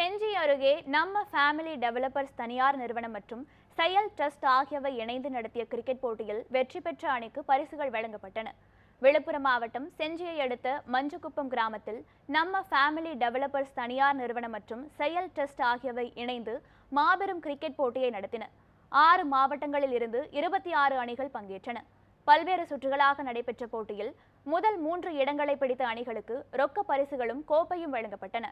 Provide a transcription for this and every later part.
செஞ்சி அருகே நம்ம family developers தனியார் நிறுவனம் மற்றும் செயல் ட்ரஸ்ட் ஆகியவை இணைந்து நடத்திய கிரிக்கெட் போட்டியில் வெற்றி பெற்ற அணிக்கு பரிசுகள் வழங்கப்பட்டன. விழுப்புரம் மாவட்டம் செஞ்சியை அடுத்த மஞ்சுக்குப்பம் கிராமத்தில் நம்ம ஃபேமிலி டெவலப்பர்ஸ் தனியார் நிறுவனம் மற்றும் செயல் ட்ரஸ்ட் ஆகியவை இணைந்து மாபெரும் கிரிக்கெட் போட்டியை நடத்தின. ஆறு மாவட்டங்களில் இருந்து இருபத்தி ஆறு அணிகள் பங்கேற்றன. பல்வேறு சுற்றுகளாக நடைபெற்ற போட்டியில் முதல் மூன்று இடங்களை பிடித்த அணிகளுக்கு ரொக்க பரிசுகளும் கோப்பையும் வழங்கப்பட்டன.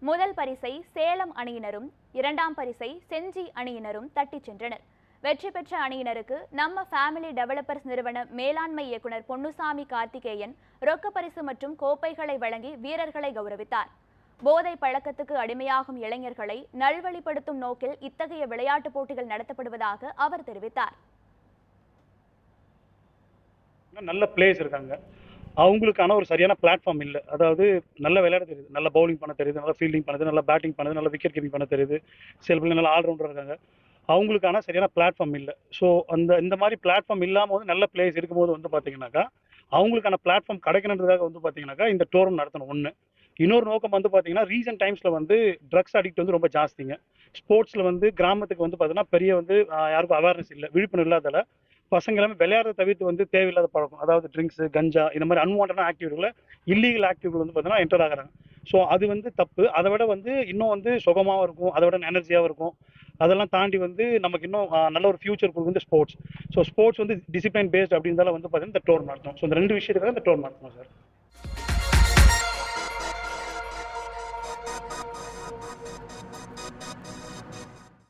முதல் பரிசை சேலம் அணியினரும் இரண்டாம் பரிசை செஞ்சி அணியினரும் தட்டிச் சென்றனர். வெற்றி பெற்ற அணியினருக்கு நம்ம ஃபேமிலி டெவலப்பர்ஸ் நிறுவன மேலாண்மை இயக்குனர் பொன்னுசாமி கார்த்திகேயன் ரொக்க பரிசு மற்றும் கோப்பைகளை வழங்கி வீரர்களை கௌரவித்தார். போதை பழக்கத்துக்கு அடிமையாகும் இளைஞர்களை நல்வழிப்படுத்தும் நோக்கில் இத்தகைய விளையாட்டுப் போட்டிகள் நடத்தப்படுவதாக அவர் தெரிவித்தார். நல்ல பிளேயர்ஸ் இருக்காங்க. அவங்களுக்கான ஒரு சரியான பிளாட்ஃபார்ம் இல்லை. அதாவது நல்ல விளையாட தெரியுது. நல்ல பவுலிங் பண்ண தெரியுது. நல்ல ஃபீல்டிங் பண்ணுது நல்ல பேட்டிங் பண்ணுது நல்ல விக்கெட் கீப்பிங் பண்ண தெரியுது. சில பிள்ளைங்க நல்ல ஆல்ரவுண்டர் இருக்காங்க. அவங்களுக்கான சரியான பிளாட்ஃபார்ம் இல்லை. ஸோ அந்த இந்த மாதிரி பிளாட்ஃபார்ம் இல்லாமல் வந்து நல்ல பிளேயர்ஸ் இருக்கும்போது வந்து பார்த்தீங்கன்னாக்கா அவங்களுக்கான பிளாட்ஃபார்ம் கிடைக்கணுன்றதுக்காக வந்து பார்த்தீங்கன்னாக்கா இந்த டோர்னம் நடத்தணும். ஒன்று இன்னொரு நோக்கம் வந்து பார்த்தீங்கன்னா ரீசெண்ட் டைம்ஸில் வந்து ட்ரக்ஸ் அடிக்ட் வந்து ரொம்ப ஜாஸ்திங்க. ஸ்போர்ட்ஸில் வந்து கிராமத்துக்கு வந்து பார்த்தீங்கன்னா பெரிய வந்து யாருக்கும் அவேர்னஸ் இல்லை. விழிப்புணர்வு இல்லாதால பசங்க எல்லாமே விளையாடுறத தவிர்த்து வந்து தேவையில்லாத பழக்கம். அதாவது ட்ரிங்க்ஸ் கஞ்சா இந்த மாதிரி அன்வான்டான ஆக்டிவிட்டிகளை இல்லீகல் ஆக்டிவிட்டி வந்து பார்த்தீங்கன்னா என்டர் ஆகிறாங்க. ஸோ அது வந்து தப்பு. அதை விட வந்து இன்னும் வந்து சுகமாகவும் இருக்கும். அதை விட எனர்ஜியாகவும் இருக்கும். அதெல்லாம் தாண்டி வந்து நமக்கு இன்னும் நல்ல ஒரு ஃபியூச்சர் கொடுக்கும் வந்து ஸ்போர்ட்ஸ் ஸோ ஸ்போர்ட்ஸ் வந்து டிசிப்ளின் பேஸ்ட் அப்படின்றதால வந்து பார்த்தீங்கன்னா இந்த டோர் நடத்தும் ஸோ இந்த ரெண்டு விஷயத்துக்காக இந்த டோர் நடத்தணும் சார்